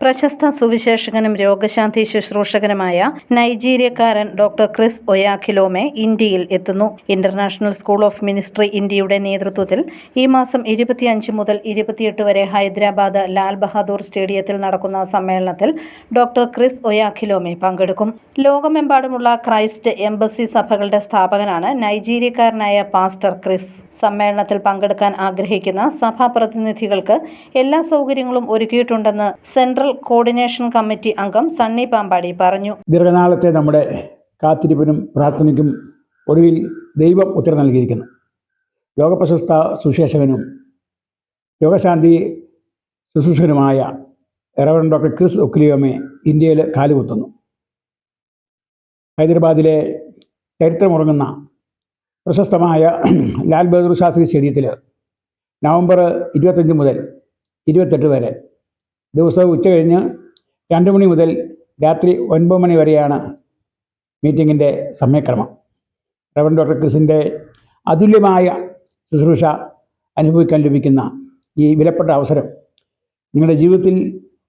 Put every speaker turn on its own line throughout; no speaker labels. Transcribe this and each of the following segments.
പ്രശസ്ത സുവിശേഷകനും രോഗശാന്തി ശുശ്രൂഷകനുമായ നൈജീരിയക്കാരൻ doctor Chris ഒയാഖിലോമെ ഇന്ത്യയിൽ എത്തുന്നു. ഇന്റർനാഷണൽ സ്കൂൾ ഓഫ് മിനിസ്ട്രി ഇന്ത്യയുടെ നേതൃത്വത്തിൽ ഈ മാസം ഇരുപത്തിയഞ്ച് മുതൽ ഇരുപത്തിയെട്ട് വരെ ഹൈദരാബാദ് ലാൽ ബഹാദൂർ സ്റ്റേഡിയത്തിൽ നടക്കുന്ന സമ്മേളനത്തിൽ ഡോക്ടർ ക്രിസ് ഒയാഖിലോമെ പങ്കെടുക്കും. ലോകമെമ്പാടുമുള്ള ക്രൈസ്റ്റ് എംബസി സഭകളുടെ സ്ഥാപകനാണ് നൈജീരിയക്കാരനായ പാസ്റ്റർ ക്രിസ്. സമ്മേളനത്തിൽ പങ്കെടുക്കാൻ ആഗ്രഹിക്കുന്ന സഭാ പ്രതിനിധികൾക്ക് എല്ലാ സൗകര്യങ്ങളും ഒരുക്കിയിട്ടുണ്ടെന്ന് സെൻട്രൽ കോർഡിനേഷൻ കമ്മിറ്റി അംഗം സണ്ണി പാമ്പാടി പറഞ്ഞു.
ദീർഘനാളത്തെ നമ്മുടെ കാത്തിരിപ്പിനും പ്രാർത്ഥനയ്ക്കും ഒടുവിൽ ദൈവം ഉത്തരം നൽകിയിരിക്കുന്നു. ലോകപ്രശസ്ത സുശേഷകനും യോഗശാന്തി ശുശ്രൂഷകനുമായ റവറൻ ഡോക്ടർ ക്രിസ് ഒക്ലിയോമെ ഇന്ത്യയിൽ കാലുകുത്തുന്നു. ഹൈദരാബാദിലെ ചരിത്രമുറങ്ങുന്ന പ്രശസ്തമായ ലാൽ ബഹദൂർ ശാസ്ത്രി സ്റ്റേഡിയത്തിൽ നവംബർ ഇരുപത്തഞ്ച് മുതൽ ഇരുപത്തെട്ട് വരെ ദിവസവും ഉച്ച കഴിഞ്ഞ് രണ്ട് മണി മുതൽ രാത്രി ഒൻപത് മണി വരെയാണ് മീറ്റിങ്ങിന്റെ സമയക്രമം. റവൻ ഡോക്ടർ ക്രിസിന്റെ അതുല്യമായ ശുശ്രൂഷ അനുഭവിക്കാൻ ലഭിക്കുന്ന ഈ വിലപ്പെട്ട അവസരം നിങ്ങളുടെ ജീവിതത്തിൽ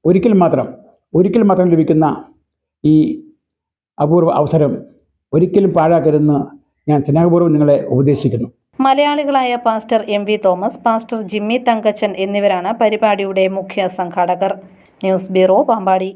ഒരിക്കൽ മാത്രം ഒരിക്കൽ മാത്രം ലഭിക്കുന്ന ഈ അപൂർവ അവസരം ഒരിക്കലും പാഴാക്കരുതെന്ന് ഞാൻ സ്നേഹപൂർവം നിങ്ങളെ ഉപദേശിക്കുന്നു.
മലയാളികളായ pastor M V Thomas pastor Jimmy Thankachan എന്നിവരാണ് പരിപാടിയുടെ മുഖ്യ സംഘാടകർ. News bureau Pampady.